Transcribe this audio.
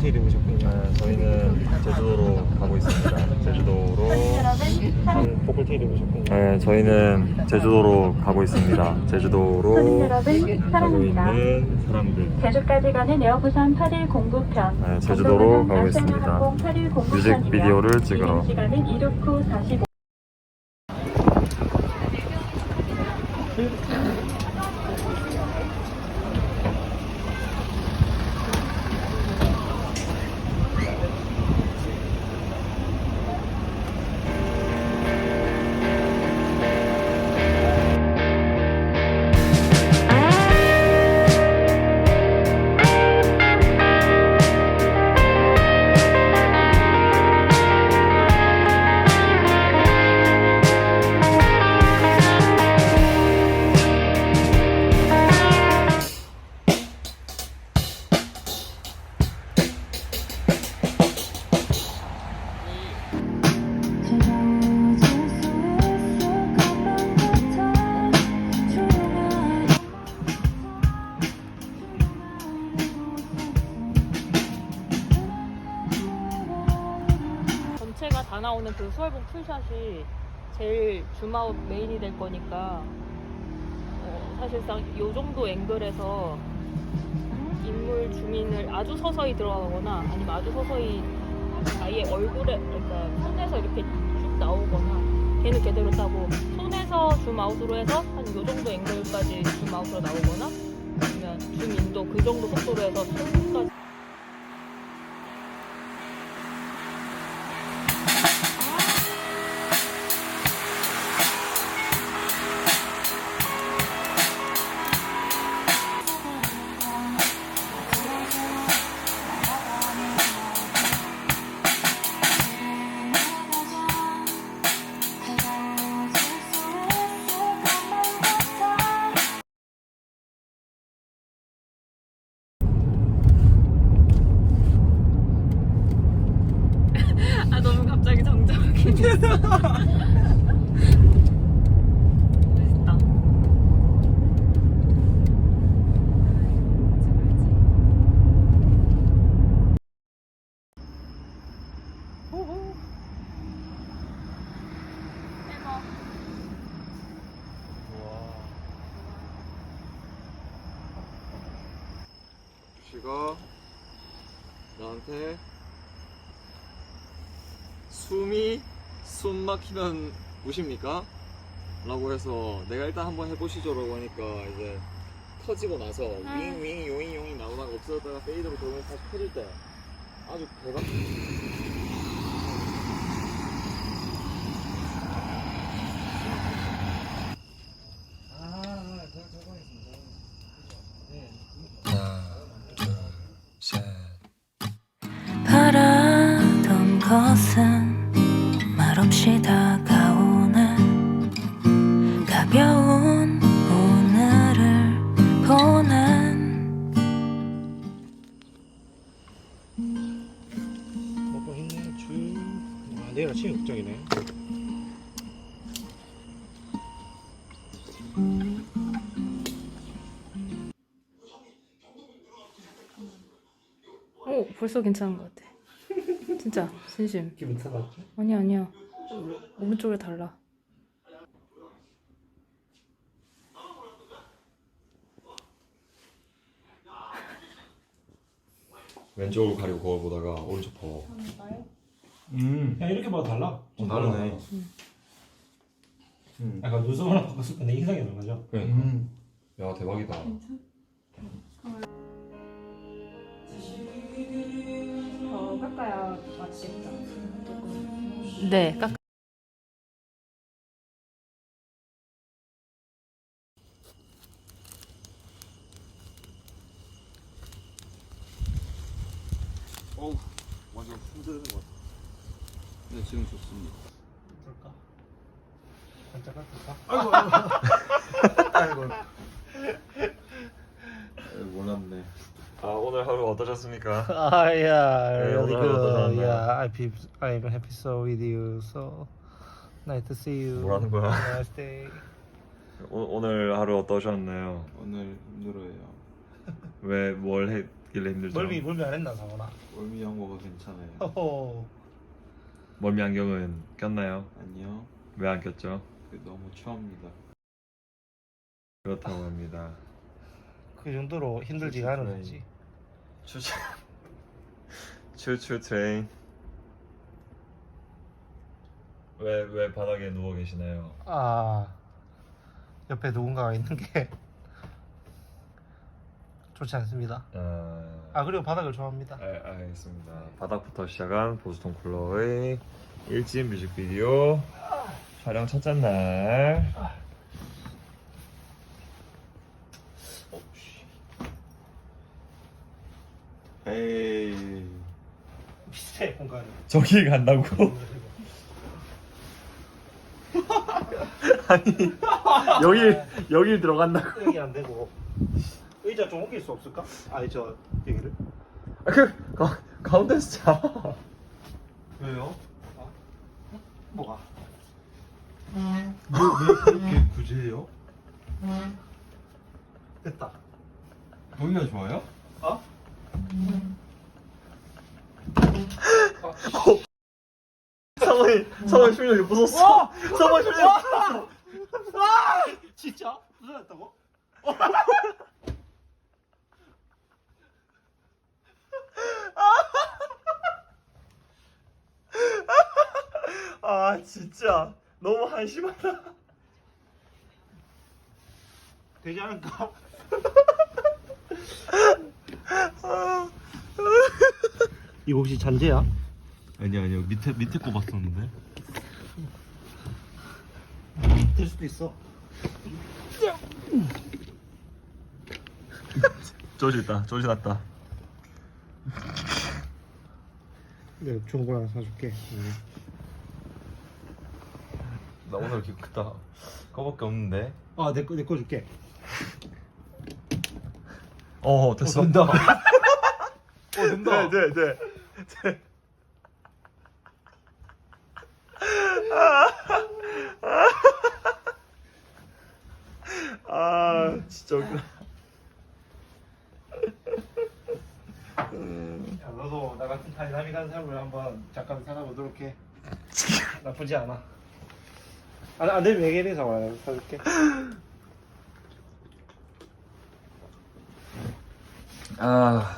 포컬티 입으셨군요. 네, 저희는 제주도로 가고 있습니다. 제주도로. 음, 포컬티 입으셨군요. 네, 저희는 제주도로 가고 있습니다. 제주도로 가고. 있는 사람들. 제주까지 가는 에어부산 8일 공구편. 네, 제주도로 가고 있습니다. 항공 8일 공구편이며 뮤직비디오를 찍으러. 시간은 이륙 후 45. 나오는 그 수월봉 풀샷이 제일 줌아웃 메인이 될 거니까 어, 사실상 이 정도 앵글에서 인물 주민을 아주 서서히 들어가거나 아니면 아주 서서히 아예 얼굴에 그러니까 손에서 이렇게 쭉 나오거나 걔는 걔대로 따고 손에서 줌아웃으로 해서 한 이 정도 앵글까지 줌아웃으로 나오거나 아니면 줌인도 그 정도 속도로 해서 손까지 씨가 나한테 숨이 숨 막히면 우십니까? 라고 해서 내가 일단 한번 해보시죠 라고 하니까 이제 터지고 나서 윙윙 요잉 요잉 나오다가 없어졌다가 페이드로 돌면서 다시 터질 때 아주 대박. 바라던 것은 말 없이 다가오는 가벼운 오늘을 보낸 먹고 힘내 쭉. 와, 내일 아침이 걱정이네. 오 벌써 괜찮은 것 같아. 진짜 진심. 기분 타봤죠? 아니야 아니야. 오른쪽에 달라. 왼쪽을 가리고 거울 보다가 오른쪽 봐 음. 야 이렇게 봐도 달라. 어, 다르네 약간 눈썹을 바꿨을 때내 인상이 달라져. 그러니까 야 대박이다 더 깎아야 맞겠다. 네 깎. 어우 완전 흔들리는 것 같아 네 지금 좋습니다 그럴까? 반짝할까? 아이고 아이고. 몰랐네 아 오늘 하루 어떠셨습니까? Ah, yeah, Yeah, really well, good. yeah, I peep, I'm happy so with you. So nice to see you. 뭐라는 거야? Nice day. 오, 오늘 하루 어떠셨나요? 오늘 힘들어요. 왜 뭘 해? 길래 힘들죠. 멀미 멀미 안 했나 상원아? 월미 양고가 괜찮아요. 허허. 멀미 안경은 꼈나요? 아니요. 왜안 꼈죠? 그 너무 추합니다. 그렇다고 합니다. 그 정도로 힘들지가 않은 거지. 추추 추추 트레인. 왜 왜 바닥에 누워 계시나요? 아 옆에 누군가가 있는 게 좋지 않습니다. 아, 아 그리고 바닥을 좋아합니다. 알, 알겠습니다. 바닥부터 시작한 보스턴 쿨러의 1집 뮤직비디오 촬영 첫째 날. 에이. 비슷해 공간이. 저기 간다고? 아니 여기 여기 들어간다고? 여기 안 되고 의자 좀 옮길 수 없을까? 아니 저 여기를. 아, 그 가, 가운데서 자. 왜요? 뭐가? 왜 그렇게 구제해요? 됐다. 여기가 좋아요? 어? 사모님 사모님 실력이 부쉈어. 사모님 실력이 부쉈어. 진짜? 무슨 했다고? 아 진짜 너무 한심하다. 되지 않을까? 이거 혹시 잔재야? 아니 아니요 밑에 밑에 꼽았었는데 될 수도 있어. 조질다 조질났다. 내가 좋은 거 하나 사줄게. 나 오늘 기분 크다. 그거밖에 없는데. 아, 내 거, 내 거 줄게. 어 됐어. 어, 된다. 어, 네, 된다. 네, 네. 네. 아, 진짜 웃기다. 야, 너도 나 같은 다이나믹한 삶을 한번 잠깐 살아보도록 해. 나쁘지 않아. 안, 안 되면 얘기해서 와요. 사줄게. 아,